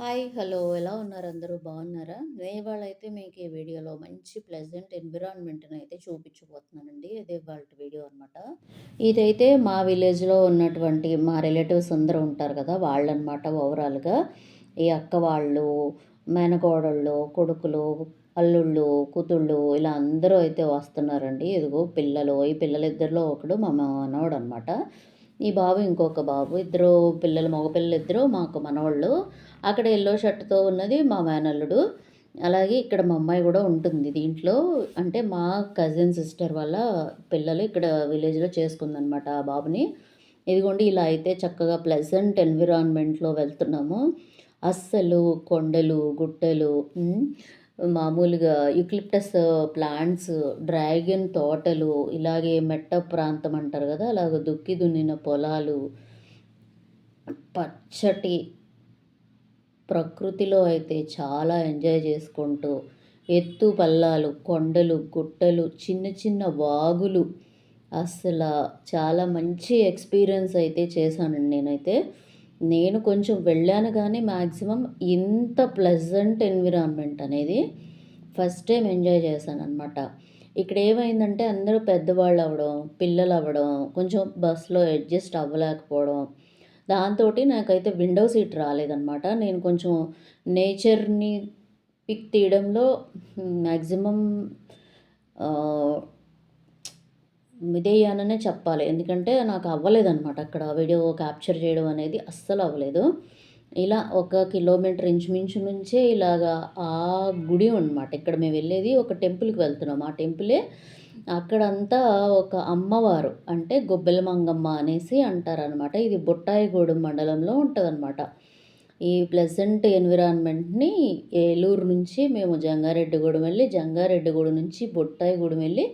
Hi hello. ఎలా ఉన్నారు? అందరూ బాగున్నారా? నేను ఇవాళ అయితే మీకు ఈ వీడియోలో మంచి ప్లెజెంట్ ఎన్విరాన్మెంట్ని అయితే చూపించబోతున్నానండి. ఇదే వాళ్ళ వీడియో అనమాట ఇదైతే మా విలేజ్లో ఉన్నటువంటి మా రిలేటివ్స్ అందరూ ఉంటారు కదా వాళ్ళనమాట ఓవరాల్గా. ఈ అక్క వాళ్ళు మేనకోడళ్ళు కొడుకులు అల్లుళ్ళు కూతుళ్ళు ఇలా అందరూ అయితే వస్తున్నారండి. ఇదిగో పిల్లలు ఈ పిల్లలిద్దరిలో ఒకడు మా మనవడు అనమాట ఈ బాబు ఇంకొక బాబు. ఇద్దరు పిల్లలు మగపిల్లలు ఇద్దరు మాకు మనవాళ్ళు. అక్కడ ఎల్లో షర్ట్తో ఉన్నది మా మేనల్లుడు. అలాగే ఇక్కడ మా అమ్మాయి కూడా ఉంటుంది దీంట్లో. అంటే మా కజిన్ సిస్టర్ వాళ్ళ పిల్లలు ఇక్కడ విలేజ్లో చేసుకుందనమాట ఆ బాబుని. ఇదిగోండి ఇలా అయితే చక్కగా ప్లెజెంట్ ఎన్విరాన్మెంట్లో వెళ్తున్నాము. అస్సలు కొండలు గుట్టలు మామూలుగా యూక్లిప్టస్ ప్లాంట్స్ డ్రాగన్ తోటలు ఇలాగే మెట్ట ప్రాంతం అంటారు కదా అలాగ దుక్కి దున్నిన పొలాలు పచ్చటి ప్రకృతిలో అయితే చాలా ఎంజాయ్ చేసుకుంటూ ఎత్తు పల్లాలు కొండలు గుట్టలు చిన్న చిన్న వాగులు అసలు చాలా మంచి ఎక్స్పీరియన్స్ అయితే చేశానండి నేనైతే. నేను కొంచెం వెళ్ళాను కానీ మ్యాక్సిమం ఇంత ప్లెజెంట్ ఎన్విరాన్మెంట్ అనేది ఫస్ట్ టైం ఎంజాయ్ చేశాను అనమాట ఇక్కడ ఏమైందంటే అందరూ పెద్దవాళ్ళు అవ్వడం పిల్లలు అవ్వడం కొంచెం బస్సులో అడ్జస్ట్ అవ్వలేకపోవడం దాంతో నాకైతే విండో సీట్ రాలేదనమాట నేను కొంచెం నేచర్ని పిక్ తీయడంలో మ్యాక్సిమం ఇదయ్యాననే చెప్పాలి. ఎందుకంటే నాకు అవ్వలేదనమాట అక్కడ వీడియో క్యాప్చర్ చేయడం అనేది అస్సలు అవ్వలేదు. ఇలా ఒక కిలోమీటర్ ఇంచుమించు నుంచే ఇలాగా ఆ గుడి అనమాట ఇక్కడ మేము వెళ్ళేది ఒక టెంపుల్కి వెళ్తున్నాం. ఆ టెంపులే అక్కడంతా ఒక అమ్మవారు అంటే గొబ్బెల మంగమ్మ అనేసి అంటారనమాట ఇది బొట్టాయిగూడెం మండలంలో ఉంటుందన్నమాట. ఈ ప్లెజెంట్ ఎన్విరాన్మెంట్ని ఏలూరు నుంచి మేము జంగారెడ్డిగూడెం వెళ్ళి జంగారెడ్డిగూడెం నుంచి బొట్టాయిగూడెం వెళ్ళి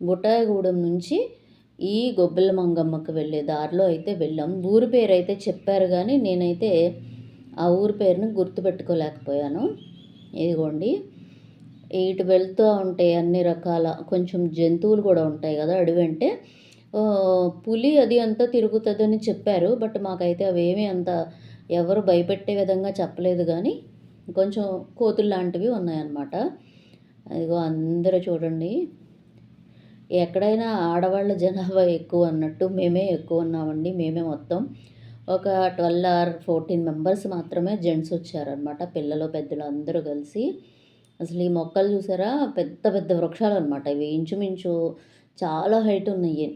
బొట్టాయిగూడెం నుంచి ఈ గొబ్బెల మంగమ్మకు వెళ్ళే దారిలో అయితే వెళ్ళాం. ఊరి పేరు అయితే చెప్పారు కానీ నేనైతే ఆ ఊరి పేరుని గుర్తుపెట్టుకోలేకపోయాను. ఇదిగోండి. ఇటు వెళ్తూ ఉంటాయి అన్ని రకాల కొంచెం జంతువులు కూడా ఉంటాయి కదా అడవి అంటే పులి అది అంతా తిరుగుతుందని చెప్పారు. బట్ మాకైతే అవేమీ అంత ఎవరు భయపెట్టే విధంగా చెప్పలేదు కానీ కొంచెం కోతులు లాంటివి ఉన్నాయన్నమాట. అదిగో అందరూ చూడండి. ఎక్కడైనా ఆడవాళ్ళ జనాభా ఎక్కువ అన్నట్టు మేమే ఎక్కువ ఉన్నామండి. మేమే మొత్తం ఒక ట్వెల్వ్ ఆర్ ఫోర్టీన్ మెంబర్స్ మాత్రమే జెంట్స్ వచ్చారనమాట పిల్లలు పెద్దలు అందరూ కలిసి. అసలు ఈ మొక్కలు చూసారా? పెద్ద పెద్ద వృక్షాలు అనమాట ఇవి. ఇంచుమించు చాలా హైట్ ఉన్నాయి.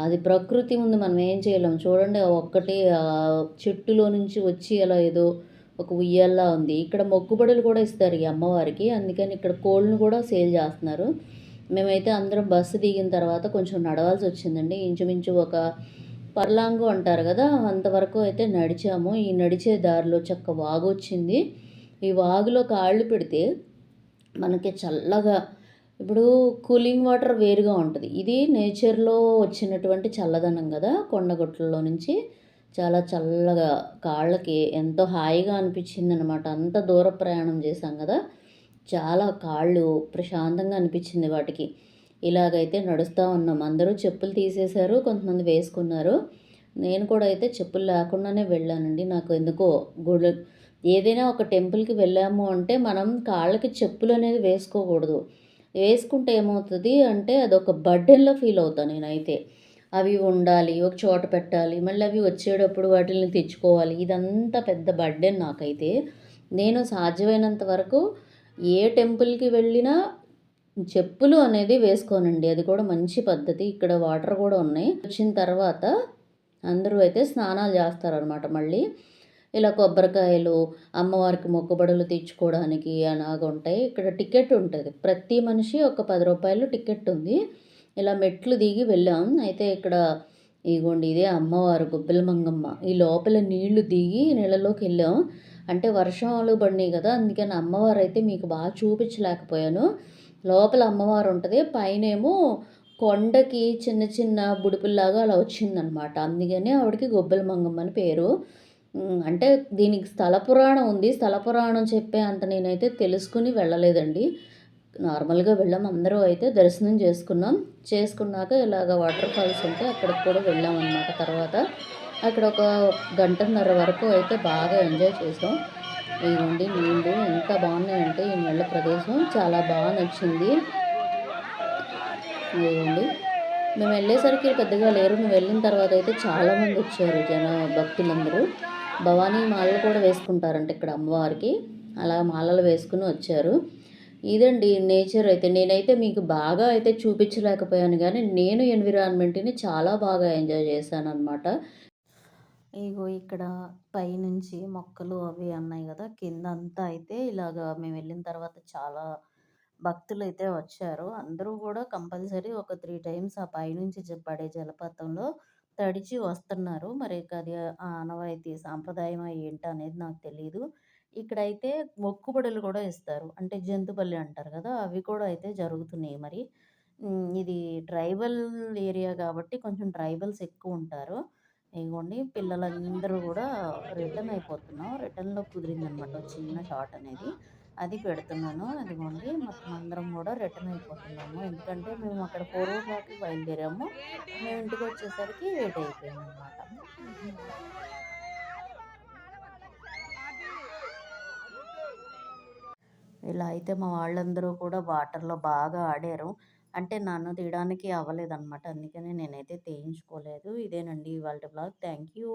అది ప్రకృతి ముందు మనం ఏం చేయలేం. చూడండి ఒక్కటి చెట్టులో నుంచి వచ్చి అలా ఏదో ఒక ఉయ్యాల్లా ఉంది. ఇక్కడ మొక్కుబడులు కూడా ఇస్తారు ఈ అమ్మవారికి. అందుకని ఇక్కడ కోళ్ళను కూడా సేల్ చేస్తున్నారు. మేమైతే అందరం బస్సు దిగిన తర్వాత కొంచెం నడవాల్సి వచ్చిందండి. ఇంచుమించు ఒక పర్లాంగు అంటారు కదా అంతవరకు అయితే నడిచాము. ఈ నడిచే దారిలో చక్క వాగు వచ్చింది. ఈ వాగులో కాళ్ళు పెడితే మనకి చల్లగా ఇప్పుడు కూలింగ్ వాటర్ వేరుగా ఉంటుంది. ఇది నేచర్లో వచ్చినటువంటి చల్లదనం కదా కొండగుట్లలో నుంచి చాలా చల్లగా కాళ్ళకి ఎంతో హాయిగా అనిపించింది అనమాట అంత దూర ప్రయాణం చేశాం కదా. చాలా కాళ్ళు ప్రశాంతంగా అనిపించింది వాటికి. ఇలాగైతే నడుస్తూ ఉన్నాం. అందరూ చెప్పులు తీసేశారు కొంతమంది వేసుకున్నారు. నేను కూడా అయితే చెప్పులు లేకుండానే వెళ్ళానండి. నాకు ఎందుకో గుడి ఏదైనా ఒక టెంపుల్కి వెళ్ళాము అంటే మనం కాళ్ళకి చెప్పులు అనేది వేసుకోకూడదు. వేసుకుంటే ఏమవుతుంది అంటే అదొక బర్డెన్లో ఫీల్ అవుతాను నేనైతే. అవి ఉండాలి ఒక చోట పెట్టాలి మళ్ళీ అవి వచ్చేటప్పుడు వాటిని తెచ్చుకోవాలి. ఇదంతా పెద్ద బర్డెన్ నాకైతే. నేను సాధ్యమైనంత వరకు ఏ టెంపుల్కి వెళ్ళినా చెప్పులు అనేది వేసుకోనండి. అది కూడా మంచి పద్ధతి. ఇక్కడ వాటర్ కూడా ఉన్నాయి. వచ్చిన తర్వాత అందరూ అయితే స్నానాలు చేస్తారనమాట మళ్ళీ. ఇలా కొబ్బరికాయలు అమ్మవారికి మొక్కుబడులు తీర్చుకోవడానికి అలాగ ఉంటాయి. ఇక్కడ టికెట్ ఉంటుంది. ప్రతి మనిషి ఒక పది రూపాయలు టికెట్ ఉంది. ఇలా మెట్లు దిగి వెళ్ళాం. అయితే ఇక్కడ ఇగోండి ఇదే అమ్మవారు గుబ్బెల మంగమ్మ ఈ లోపల నీళ్ళు దిగి నీళ్ళలోకి వెళ్ళాం. అంటే వర్షాలు పడినాయి కదా అందుకని అమ్మవారు అయితే మీకు బాగా చూపించలేకపోయాను. లోపల అమ్మవారు ఉంటుంది పైనేమో కొండకి చిన్న చిన్న బుడిపుల్లాగా అలా వచ్చిందనమాట. అందుకని ఆవిడకి గొబ్బెల మంగమ్మ అని పేరు. అంటే దీనికి స్థల పురాణం ఉంది. స్థల పురాణం చెప్పే అంత నేనైతే తెలుసుకుని వెళ్ళలేదండి. నార్మల్గా వెళ్ళాం అందరూ అయితే దర్శనం చేసుకున్నాం. చేసుకున్నాక ఇలాగ వాటర్ ఫాల్స్ ఉంటే అక్కడికి కూడా వెళ్ళాం అనమాట తర్వాత. అక్కడ ఒక గంటన్నర వరకు అయితే బాగా ఎంజాయ్ చేసాం. ఇదిగోండి నీళ్ళు ఎంత బాగున్నాయంటే ఈ నీళ్ళ ప్రదేశం చాలా బాగా నచ్చింది. ఇదిగోండి మేము వెళ్ళేసరికి పెద్దగా లేరు. మేము వెళ్ళిన తర్వాత అయితే చాలామంది వచ్చారు జన భక్తులందరూ. భవానీ మాలలు కూడా వేసుకుంటారంట ఇక్కడ అమ్మవారికి. అలా మాలలు వేసుకుని వచ్చారు. ఇదండి నేచర్ అయితే. నేనైతే మీకు బాగా అయితే చూపించలేకపోయాను కానీ నేను ఎన్విరాన్మెంట్ని చాలా బాగా ఎంజాయ్ చేశాను అనమాట ఇగో ఇక్కడ పైనుంచి మొక్కలు అవి ఉన్నాయి కదా కింద అంతా అయితే ఇలాగా మేము వెళ్ళిన తర్వాత చాలా భక్తులు అయితే వచ్చారు. అందరూ కూడా కంపల్సరీ ఒక త్రీ టైమ్స్ ఆ పైనుంచి పడే జలపాతంలో తడిచి వస్తున్నారు. మరి అది ఆనవాయితీ సాంప్రదాయం ఏంటి అనేది నాకు తెలియదు ఇక్కడైతే మొక్కుబడులు కూడా ఇస్తారు. అంటే జంతుపల్లి అంటారు కదా అవి కూడా అయితే జరుగుతున్నాయి మరి. ఇది ట్రైబల్ ఏరియా కాబట్టి కొంచెం ట్రైబల్స్ ఎక్కువ ఉంటారు. ఇదిగోండి పిల్లలందరూ కూడా రిటర్న్ అయిపోతున్నాం. రిటర్న్లో కుదిరిందనమాట చిన్న షార్ట్ అనేది. అది పెడుతున్నాను. అదిగోండి మొత్తం అందరం కూడా రిటర్న్ అయిపోతున్నాము. ఎందుకంటే మేము అక్కడ ఫోర్ ఓ క్లాక్కి బయలుదేరాము. మేము ఇంటికి వచ్చేసరికి లేట్ అయిపోయింది అనమాట ఇలా అయితే మా వాళ్ళందరూ కూడా వాటర్లో బాగా ఆడారు. అంటే నన్ను తీయడానికి అవ్వలేదన్నమాట. అందుకని నేనైతే తీయించుకోలేదు. ఇదేనండి ఇవాళ బ్లాగ్. Thank you